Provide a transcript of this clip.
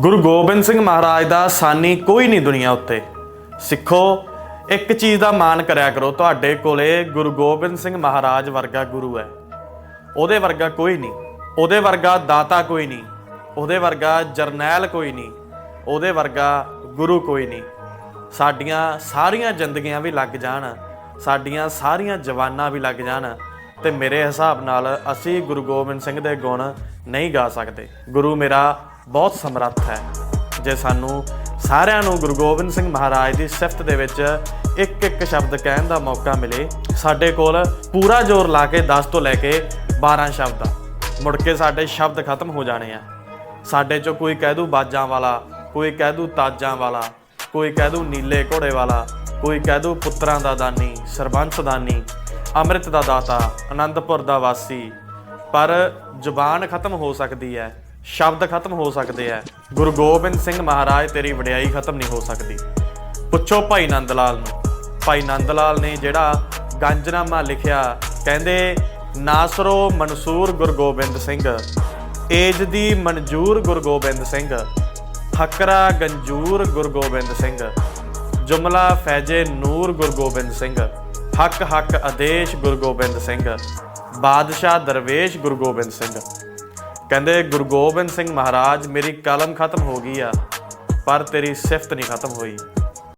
ਗੁਰੂ ਗੋਬਿੰਦ ਸਿੰਘ ਮਹਾਰਾਜ ਦਾ ਸਾਨੀ ਕੋਈ ਨਹੀਂ ਦੁਨੀਆ ਉੱਤੇ। ਸਿੱਖੋ, ਇੱਕ ਚੀਜ਼ ਦਾ ਮਾਣ ਕਰਿਆ ਕਰੋ, ਤੁਹਾਡੇ ਕੋਲੇ ਗੁਰੂ ਗੋਬਿੰਦ ਸਿੰਘ ਮਹਾਰਾਜ ਵਰਗਾ ਗੁਰੂ ਹੈ। ਉਹਦੇ ਵਰਗਾ ਕੋਈ ਨਹੀਂ। ਉਹਦੇ ਵਰਗਾ ਦਾਤਾ ਕੋਈ ਨਹੀਂ। ਉਹਦੇ ਵਰਗਾ ਜਰਨੈਲ ਕੋਈ ਨਹੀਂ। ਉਹਦੇ ਵਰਗਾ ਗੁਰੂ ਕੋਈ ਨਹੀਂ। ਸਾਡੀਆਂ ਸਾਰੀਆਂ ਜ਼ਿੰਦਗੀਆਂ ਵੀ ਲੱਗ ਜਾਣ। ਸਾਡੀਆਂ ਸਾਰੀਆਂ ਜਵਾਨਾਂ ਵੀ ਲੱਗ ਜਾਣ। ਤੇ ਮੇਰੇ ਹਿਸਾਬ ਨਾਲ ਅਸੀਂ ਗੁਰੂ ਗੋਬਿੰਦ ਸਿੰਘ ਦੇ ਗੁਣ ਨਹੀਂ ਗਾ ਸਕਦੇ। ਗੁਰੂ ਮੇਰਾ ਬਹੁਤ ਸਮਰੱਥ ਹੈ। ਜੇ ਸਾਨੂੰ ਸਾਰਿਆਂ ਨੂੰ ਗੁਰੂ ਗੋਬਿੰਦ ਸਿੰਘ ਮਹਾਰਾਜ ਦੀ ਸਿਫਤ ਦੇ ਵਿੱਚ ਇੱਕ ਇੱਕ ਸ਼ਬਦ ਕਹਿਣ ਦਾ ਮੌਕਾ ਮਿਲੇ, ਸਾਡੇ ਕੋਲ ਪੂਰਾ ਜ਼ੋਰ ਲਾ ਕੇ 10 ਤੋਂ ਲੈ ਕੇ 12 ਸ਼ਬਦ ਆ। ਮੁੜ ਕੇ ਸਾਡੇ ਸ਼ਬਦ ਖਤਮ ਹੋ ਜਾਣੇ ਆ। ਸਾਡੇ ਚੋਂ ਕੋਈ ਕਹਿ ਦੂ ਬਾਜਾਂ ਵਾਲਾ, ਕੋਈ ਕਹਿ ਦੂ ਤਾਜਾਂ ਵਾਲਾ, ਕੋਈ ਕਹਿ ਦੂ ਨੀਲੇ ਘੋੜੇ ਵਾਲਾ, ਕੋਈ ਕਹਿ ਦੂ ਪੁੱਤਰਾਂ ਦਾ ਦਾਨੀ, ਸਰਬੰਸ ਦਾਨੀ, ਅੰਮ੍ਰਿਤ ਦਾ ਦਾਤਾ ਆਨੰਦਪੁਰ ਦਾ ਵਾਸੀ। ਪਰ ਜ਼ੁਬਾਨ ਖਤਮ ਹੋ ਸਕਦੀ ਹੈ। ਸ਼ਬਦ ਖਤਮ ਹੋ ਸਕਦੇ ਹੈ ਗੁਰੂ ਗੋਬਿੰਦ ਸਿੰਘ ਮਹਾਰਾਜ, ਤੇਰੀ ਵਡਿਆਈ ਖਤਮ ਨਹੀਂ ਹੋ ਸਕਦੀ। ਪੁੱਛੋ ਭਾਈ ਨੰਦ ਲਾਲ ਨੂੰ। ਭਾਈ ਨੰਦ ਲਾਲ ਨੇ ਜਿਹੜਾ ਗੰਜਨਾਮਾ ਲਿਖਿਆ, ਕਹਿੰਦੇ, ਨਾਸਰੋ ਮਨਸੂਰ ਗੁਰੂ ਗੋਬਿੰਦ ਸਿੰਘ, ਏਜ ਦੀ ਮਨਜੂਰ ਗੁਰੂ ਗੋਬਿੰਦ ਸਿੰਘ ਫਕਰਾ ਗੰਜੂਰ ਗੁਰੂ ਗੋਬਿੰਦ ਸਿੰਘ, ਜੁਮਲਾ ਫੈਜੇ ਨੂਰ ਗੁਰੂ ਗੋਬਿੰਦ ਸਿੰਘ, ਹੱਕ ਹੱਕ ਆਦੇਸ਼ ਗੁਰੂ ਗੋਬਿੰਦ ਸਿੰਘ, ਬਾਦਸ਼ਾਹ ਦਰਵੇਸ਼ ਗੁਰੂ ਗੋਬਿੰਦ ਸਿੰਘ। ਕਹਿੰਦੇ, ਗੁਰੂ ਗੋਬਿੰਦ ਸਿੰਘ ਮਹਾਰਾਜ, ਮੇਰੀ ਕਲਮ ਖਤਮ ਹੋ ਗਈ ਆ, ਪਰ ਤੇਰੀ ਸਿਫਤ ਨਹੀਂ ਖਤਮ ਹੋਈ।